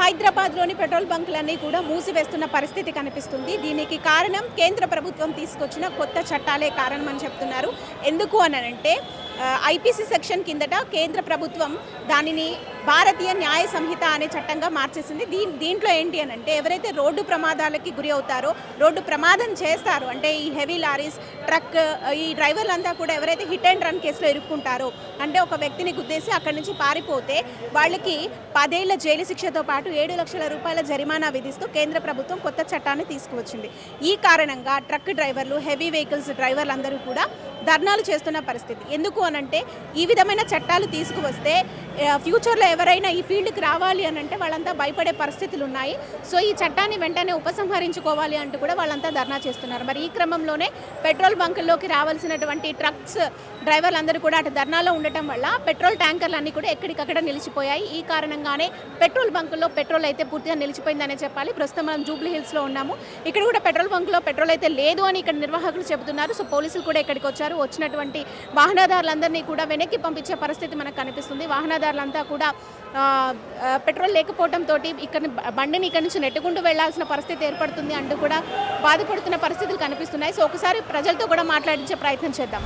హైదరాబాద్లోని పెట్రోల్ బంకులన్నీ కూడా మూసివేస్తున్న పరిస్థితి కనిపిస్తుంది. దీనికి కారణం కేంద్ర ప్రభుత్వం తీసుకొచ్చిన కొత్త చట్టాలే కారణం అని చెప్తున్నారు. ఎందుకు అని అంటే ఐపీసీ సెక్షన్ కిందట కేంద్ర ప్రభుత్వం దానిని భారతీయ న్యాయ సంహిత అనే చట్టంగా మార్చేసింది. దీ దీంట్లో ఏంటి అని అంటే ఎవరైతే రోడ్డు ప్రమాదాలకి గురి అవుతారో రోడ్డు ప్రమాదం చేస్తారు అంటే ఈ హెవీ లారీస్ ట్రక్ ఈ డ్రైవర్లంతా కూడా ఎవరైతే హిట్ అండ్ రన్ కేసులో ఇరుక్కుంటారో అంటే ఒక వ్యక్తిని గుద్దేసి అక్కడి నుంచి పారిపోతే వాళ్ళకి పదేళ్ళ జైలు శిక్షతో పాటు ఏడు లక్షల రూపాయల జరిమానా విధిస్తూ కేంద్ర ప్రభుత్వం కొత్త చట్టాన్ని తీసుకువచ్చింది. ఈ కారణంగా ట్రక్ డ్రైవర్లు హెవీ వెహికల్స్ డ్రైవర్లు అందరూ కూడా ధర్నాలు చేస్తున్న పరిస్థితి. ఎందుకు అనంటే ఈ విధమైన చట్టాలు తీసుకువస్తే ఫ్యూచర్లో ఎవరైనా ఈ ఫీల్డ్కి రావాలి అని అంటే వాళ్ళంతా భయపడే పరిస్థితులు ఉన్నాయి. సో ఈ చట్టాన్ని వెంటనే ఉపసంహరించుకోవాలి అంటూ కూడా వాళ్ళంతా ధర్నా చేస్తున్నారు. మరి ఈ క్రమంలోనే పెట్రోల్ బంకుల్లోకి రావాల్సినటువంటి ట్రక్స్ డ్రైవర్లందరూ కూడా అటు ధర్నాలో ఉండటం వల్ల పెట్రోల్ ట్యాంకర్లు అన్నీ కూడా ఎక్కడికక్కడ నిలిచిపోయాయి. ఈ కారణంగానే పెట్రోల్ బంకుల్లో పెట్రోల్ అయితే పూర్తిగా నిలిచిపోయిందనే చెప్పాలి. ప్రస్తుతం మనం జూబ్లీ హిల్స్లో ఉన్నాము. ఇక్కడ కూడా పెట్రోల్ బంకులో పెట్రోల్ అయితే లేదు అని ఇక్కడ నిర్వాహకులు చెబుతున్నారు. సో పోలీసులు కూడా ఇక్కడికి వచ్చారు వచ్చినటువంటి వాహనదారులందరినీ కూడా వెనక్కి పంపించే పరిస్థితి మనకు కనిపిస్తుంది. వాహనదారులంతా కూడా పెట్రోల్ లేకపోవడంతో ఇక్కడ బండిని ఇక్కడ నుంచి నెట్టుకుంటూ వెళ్ళాల్సిన పరిస్థితి ఏర్పడుతుంది అంటూ కూడా బాధపడుతున్న పరిస్థితులు కనిపిస్తున్నాయి. సో ఒకసారి ప్రజలతో కూడా మాట్లాడించే ప్రయత్నం చేద్దాం.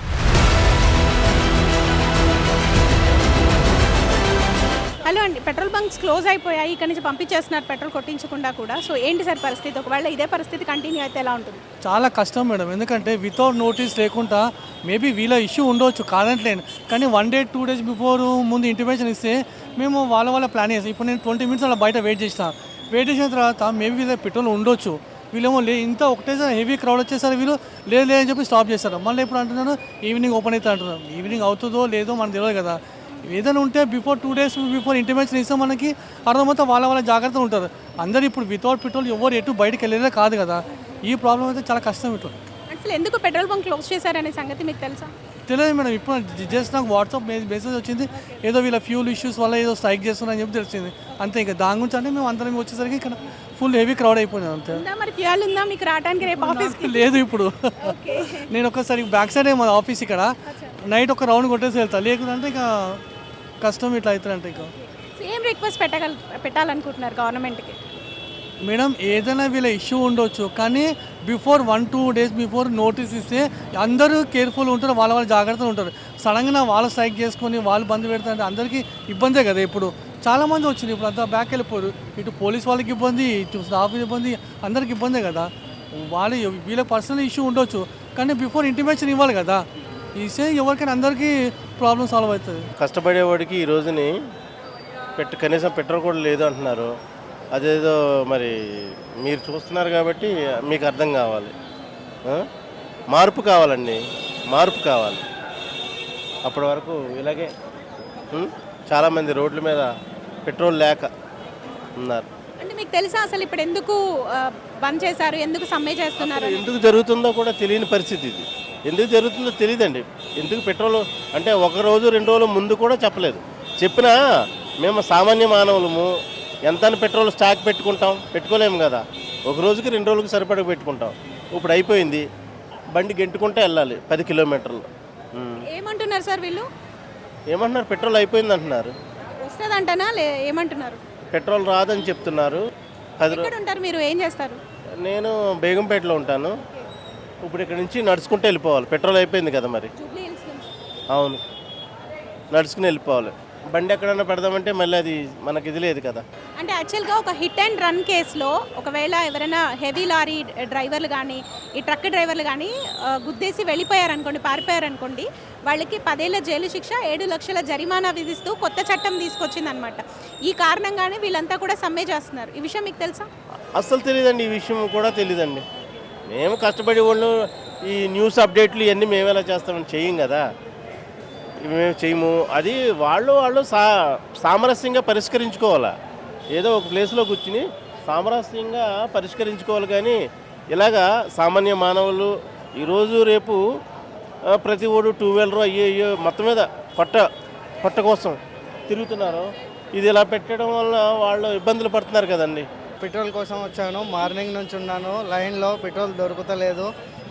హలో అండి. పెట్రోల్ బంక్స్ క్లోజ్ అయిపోయాయి. ఇక్కడ నుంచి పంపించేస్తున్నారు పెట్రోల్ కొట్టించకుండా కూడా. సో ఏంటి సార్ పరిస్థితి? ఒకవేళ ఇదే పరిస్థితి కంటిన్యూ అయితే ఎలా ఉంటుంది? చాలా కష్టం మేడం. ఎందుకంటే వితౌట్ నోటీస్ లేకుండా మేబీ వీళ్ళ ఇష్యూ ఉండవచ్చు కాదంటలేను కానీ one day two days before ముందు ఇంటిమేషన్ ఇస్తే మేము వాళ్ళ వాళ్ళ ప్లాన్ చేస్తాం. ఇప్పుడు నేను ట్వంటీ మినిట్స్ అలా బయట వెయిట్ చేసిన. వెయిట్ చేసిన తర్వాత మేబీ వీళ్ళ పెట్రోల్ ఉండొచ్చు. వీళ్ళేమో లే ఇంత ఒకటేసారి హెవీ క్రౌడ్ వచ్చేసరి వీళ్ళు లేదు లేదని చెప్పి స్టాప్ చేస్తారు. మళ్ళీ ఇప్పుడు అంటున్నారు ఈవినింగ్ ఓపెన్ అవుతుంది అంటున్నారు ఈవినింగ్ అవుతుందో లేదో మనకు తెలియదు కదా. ఏదైనా ఉంటే before two days before intimation ఇస్తే మనకి అర్థమవుతా వాళ్ళ వాళ్ళ జాగ్రత్తగా ఉంటారు. అందరూ ఇప్పుడు వితౌట్ పెట్రోల్ ఎవరు ఎటు బయటకు వెళ్ళేదే కాదు కదా. ఈ ప్రాబ్లం అయితే చాలా కష్టం ఇట్లా అసలు ఎందుకు పెట్రోల్ బంక్ క్లోజ్ చేశారనే సంగతి మీకు తెలుసా? తెలియదు మేడం ఇప్పుడు జస్ట్ నాకు వాట్సాప్ మెసేజ్ వచ్చింది ఏదో వీళ్ళ ఫ్యూల్ ఇష్యూస్ వల్ల ఏదో స్ట్రైక్ చేస్తున్నారని చెప్పి తెలిసింది. అంతే ఇంకా దాని గురించి అంటే మేము అందరం వచ్చేసరికి ఇక్కడ ఫుల్ హెవీ క్రౌడ్ అయిపోయింది అంతే. ఉందా మరి ఫ్యూయల్ ఉందా? మీకు రావడానికి రేపు ఆఫీస్ లేదు ఇప్పుడు. నేను ఒకసారి బ్యాక్ సైడ్ మా ఆఫీస్ ఇక్కడ. నైట్ ఒక రౌండ్ కొట్టేసి వెళ్తా. లేకుంటే ఇక కష్టం ఇట్లా అవుతుందంటే ఇక. ఏం రిక్వెస్ట్ పెట్టగల పెట్టాలనుకుంటున్నారు గవర్నమెంట్కి? మేడం ఏదైనా వీళ్ళ ఇష్యూ ఉండొచ్చు కానీ before one two days before notice ఇస్తే అందరూ కేర్ఫుల్ ఉంటారు వాళ్ళ వాళ్ళ జాగ్రత్తగా ఉంటారు. సడన్గా వాళ్ళు స్ట్రైక్ చేసుకొని వాళ్ళు బంద్ పెడతారంటే అందరికీ ఇబ్బందే కదా ఇప్పుడు. చాలామంది వచ్చింది ఇప్పుడు అంతా బ్యాక్ వెళ్ళిపోరు. ఇటు పోలీస్ వాళ్ళకి ఇబ్బంది ఇటు స్టాఫ్ ఇబ్బంది అందరికి ఇబ్బందే కదా. వాళ్ళు వీళ్ళ పర్సనల్ ఇష్యూ ఉండొచ్చు కానీ బిఫోర్ ఇంటిమేషన్ ఇవ్వాలి కదా. ఇస్తే ఎవరికైనా అందరికీ ప్రాబ్లం సాల్వ్ అవుతుంది. కష్టపడేవాడికి ఈ రోజుని పెట్ట కనీసం పెట్రోల్ కూడా లేదు అంటున్నారు. అదేదో మరి మీరు చూస్తున్నారు కాబట్టి మీకు అర్థం కావాలి? మార్పు కావాలండి. మార్పు కావాలి. అప్పటి వరకు ఇలాగే? చాలామంది రోడ్ల మీద పెట్రోల్ లేక ఉన్నారు. అంటే మీకు తెలుసా అసలు ఇప్పుడు ఎందుకు బంద్ చేశారు? ఎందుకు సమ్మె చేస్తున్నారు? ఎందుకు జరుగుతుందో కూడా తెలియని పరిస్థితి ఇది. ఎందుకు జరుగుతుందో తెలియదండి. ఎందుకు పెట్రోల్ అంటే ఒక రోజు రెండు రోజుల ముందు కూడా చెప్పలేదు. చెప్పినా మేము సామాన్య మానవులము ఎంత పెట్రోల్ స్టాక్ పెట్టుకుంటాం? పెట్టుకోలేము కదా. ఒక రోజుకి రెండు రోజులకి సరిపడ పెట్టుకుంటాం. ఇప్పుడు అయిపోయింది. బండి గెంటుకుంటే వెళ్ళాలి పది కిలోమీటర్లు. ఏమంటున్నారు సార్ వీళ్ళు? ఏమంటున్నారు? పెట్రోల్ అయిపోయింది అంటున్నారు. వస్తుందంటనా? ఏమంటున్నారు? పెట్రోల్ రాదని చెప్తున్నారు. పది ఉంటారు మీరు? ఏం చేస్తారు? నేను బేగంపేటలో ఉంటాను. ఇప్పుడు ఇక్కడ నుంచి నడుచుకుంటూ వెళ్ళిపోవాలి. పెట్రోల్ అయిపోయింది కదా మరి. అవును. నడుచుకుని వెళ్ళిపోవాలి. బండి ఎక్కడన్నా పెడదామంటే మళ్ళీ అది మనకి ఇది లేదు కదా. అంటే యాక్చువల్గా ఒక హిట్ అండ్ రన్ కేసులో ఒకవేళ ఎవరైనా హెవీ లారీ డ్రైవర్లు కానీ ఈ ట్రక్ డ్రైవర్లు కానీ గుద్దేసి వెళ్ళిపోయారనుకోండి పారిపోయారనుకోండి వాళ్ళకి పదేళ్ళ జైలు శిక్ష ఏడు లక్షల జరిమానా విధిస్తూ కొత్త చట్టం తీసుకొచ్చిందనమాట ఈ కారణంగానే వీళ్ళంతా కూడా సమ్మె చేస్తున్నారు. ఈ విషయం మీకు తెలుసా? అస్సలు తెలియదండి ఈ విషయం కూడా తెలియదండి మేము కష్టపడే వాళ్ళు ఈ న్యూస్ అప్డేట్లు ఇవన్నీ మేము ఎలా చేస్తామని చెయ్యం కదా. మేము చేయము. అది వాళ్ళు వాళ్ళు సా సామరస్యంగా పరిష్కరించుకోవాలా. ఏదో ఒక ప్లేస్లో కూర్చుని సామరస్యంగా పరిష్కరించుకోవాలి కానీ ఇలాగా సామాన్య మానవులు ఈరోజు రేపు ప్రతి ఓడు టూ వీలర్ అయ్యో అయ్యో మొత్తం మీద పొట్ట పొట్ట కోసం తిరుగుతున్నారు. ఇది ఇలా పెట్టడం వల్ల వాళ్ళు ఇబ్బందులు పడుతున్నారు కదండి. పెట్రోల్ కోసం వచ్చాను. మార్నింగ్ నుంచి ఉన్నాను. లైన్లో పెట్రోల్ దొరుకుతలేదు.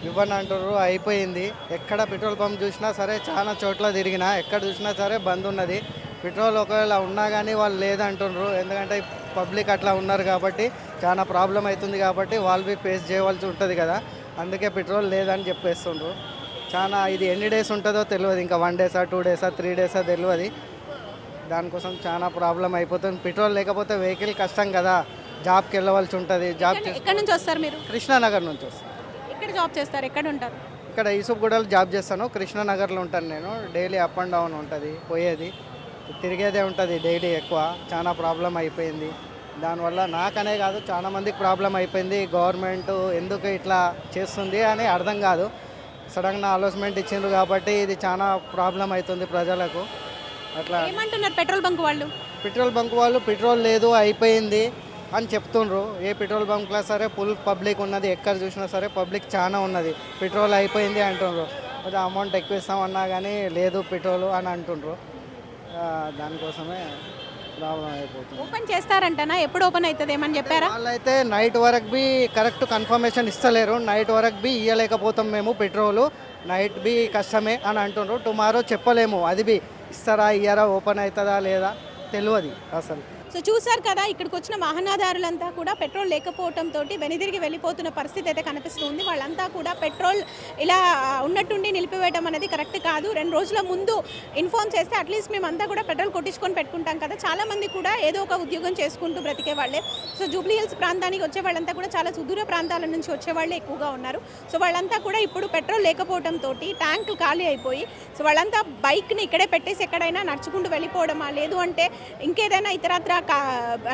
ఇవ్వని అంటారు అయిపోయింది. ఎక్కడ పెట్రోల్ పంప్ చూసినా సరే చాలా చోట్ల తిరిగినా ఎక్కడ చూసినా సరే బంద్ ఉన్నది. పెట్రోల్ ఒకవేళ ఉన్నా కానీ వాళ్ళు లేదంటున్నారు ఎందుకంటే పబ్లిక్ అట్లా ఉన్నారు కాబట్టి చాలా ప్రాబ్లం అవుతుంది కాబట్టి వాళ్ళు బి ఫేస్ చేయవలసి ఉంటుంది కదా. అందుకే పెట్రోల్ లేదని చెప్పేస్తుండ్రు. చాలా ఇది ఎన్ని డేస్ ఉంటుందో తెలియదు ఇంకా వన్ డేసా టూ డేసా త్రీ డేసా తెలియదు దానికోసం చాలా ప్రాబ్లం అయిపోతుంది. పెట్రోల్ లేకపోతే వెహికల్ కష్టం కదా. జాబ్కి వెళ్ళవలసి ఉంటుంది జాబ్ ఎక్కడ- ఎక్కడి నుంచి వస్తారు మీరు? కృష్ణానగర్ నుంచి వస్తాను ఎక్కడ జాబ్ చేస్తారు? ఎక్కడ ఉంటారు? ఇక్కడ యూసుఫ్గూడలో జాబ్ చేస్తాను. కృష్ణానగర్లో ఉంటాను నేను. డైలీ అప్ అండ్ డౌన్ ఉంటుంది పోయేది. తిరిగేదే ఉంటుంది డైలీ ఎక్కువ. చాలా ప్రాబ్లం అయిపోయింది. దానివల్ల నాకనే కాదు చాలా మందికి ప్రాబ్లం అయిపోయింది. గవర్నమెంట్ ఎందుకు ఇట్లా చేస్తుంది అని అర్థం కాదు. సడన్గా అనౌన్స్మెంట్ ఇచ్చిండ్రు కాబట్టి ఇది చాలా ప్రాబ్లం అవుతుంది ప్రజలకు. అట్లా. ఏమంటున్నారు పెట్రోల్ బంక్ వాళ్ళు? పెట్రోల్ బంక్ వాళ్ళు పెట్రోల్ లేదు అయిపోయింది. అని చెప్తుండ్రు. ఏ పెట్రోల్ బంక్లో సరే ఫుల్ పబ్లిక్ ఉన్నది. ఎక్కడ చూసినా సరే పబ్లిక్ చాలా ఉన్నది. పెట్రోల్ అయిపోయింది అంటుండ్రు. కొంచెం అమౌంట్ ఎక్కువ ఇస్తామన్నా కానీ లేదు పెట్రోల్ అని అంటుండ్రు. దానికోసమే ప్రాబ్లం అయిపోతుంది. ఓపెన్ చేస్తారంటనా? ఎప్పుడు ఓపెన్ అవుతుంది? ఏమని చెప్పారా? వాళ్ళైతే నైట్ వరకు బి కరెక్ట్ కన్ఫర్మేషన్ ఇస్తలేరు. నైట్ వరకు బి ఇవ్వలేకపోతాం మేము పెట్రోలు. నైట్ బి కష్టమే అని అంటుండ్రు. టుమారో చెప్పలేము. అది బి ఇస్తారా ఇయ్యారా ఓపెన్ అవుతుందా లేదా? తెలియదు అసలు. సో చూసారు కదా ఇక్కడికి వచ్చిన వాహనదారులంతా కూడా పెట్రోల్ లేకపోవడంతో వెనుదిరిగి వెళ్ళిపోతున్న పరిస్థితి అయితే కనిపిస్తుంది. వాళ్ళంతా కూడా పెట్రోల్ ఇలా ఉన్నట్టుండి నిలిపివేయడం అనేది కరెక్ట్ కాదు. రెండు రోజుల ముందు ఇన్ఫార్మ్ చేస్తే అట్లీస్ట్ మేమంతా కూడా పెట్రోల్ కొట్టించుకొని పెట్టుకుంటాం కదా. చాలా మంది కూడా ఏదో ఒక ఉద్యోగం చేసుకుంటూ బ్రతికే వాళ్ళే. సో జూబ్లీ హిల్స్ ప్రాంతానికి వచ్చే వాళ్ళంతా కూడా చాలా సుదూర ప్రాంతాల నుంచి వచ్చే వాళ్ళే ఎక్కువగా ఉన్నారు. సో వాళ్ళంతా కూడా ఇప్పుడు పెట్రోల్ లేకపోవడంతో ట్యాంక్ ఖాళీ అయిపోయి సో వాళ్ళంతా బైక్ని ఇక్కడే పెట్టేసి ఎక్కడైనా నడుచుకుంటూ వెళ్ళిపోవడమా? లేదు అంటే ఇంకేదైనా ఇతరత్ర కూడా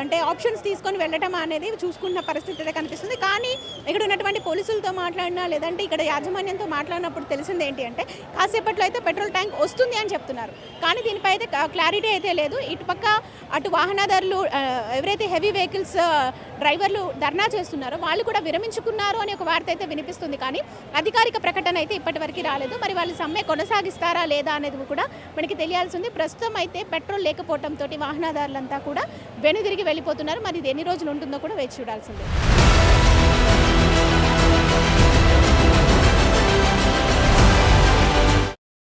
అంటే ఆప్షన్స్ తీసుకొని వెళ్ళటం అనేది చూసుకున్న పరిస్థితి అయితే కనిపిస్తుంది. కానీ ఇక్కడ ఉన్నటువంటి పోలీసులతో మాట్లాడినా లేదంటే ఇక్కడ యాజమాన్యంతో మాట్లాడినప్పుడు తెలిసింది ఏంటి అంటే కాసేపట్లో అయితే పెట్రోల్ ట్యాంక్ వస్తుంది అని చెప్తున్నారు. కానీ దీనిపై అయితే క్లారిటీ అయితే లేదు. ఇటుపక్క అటు వాహనదారులు ఎవరైతే హెవీ వెహికల్స్ డ్రైవర్లు ధర్నా చేస్తున్నారో వాళ్ళు కూడా విరమించుకున్నారు అనే ఒక వార్త అయితే వినిపిస్తుంది. కానీ అధికారిక ప్రకటన అయితే ఇప్పటివరకు రాలేదు. మరి వాళ్ళు సమ్మె కొనసాగిస్తారా లేదా అనేది కూడా మనకి తెలియాల్సింది ప్రస్తుతం అయితే పెట్రోల్ లేకపోవడంతో వాహనదారులంతా కూడా వెనుదిరిగి వెళ్ళిపోతున్నారు. మరి ఇది ఎన్ని రోజులు ఉంటుందో కూడా వేచి చూడాల్సిందే.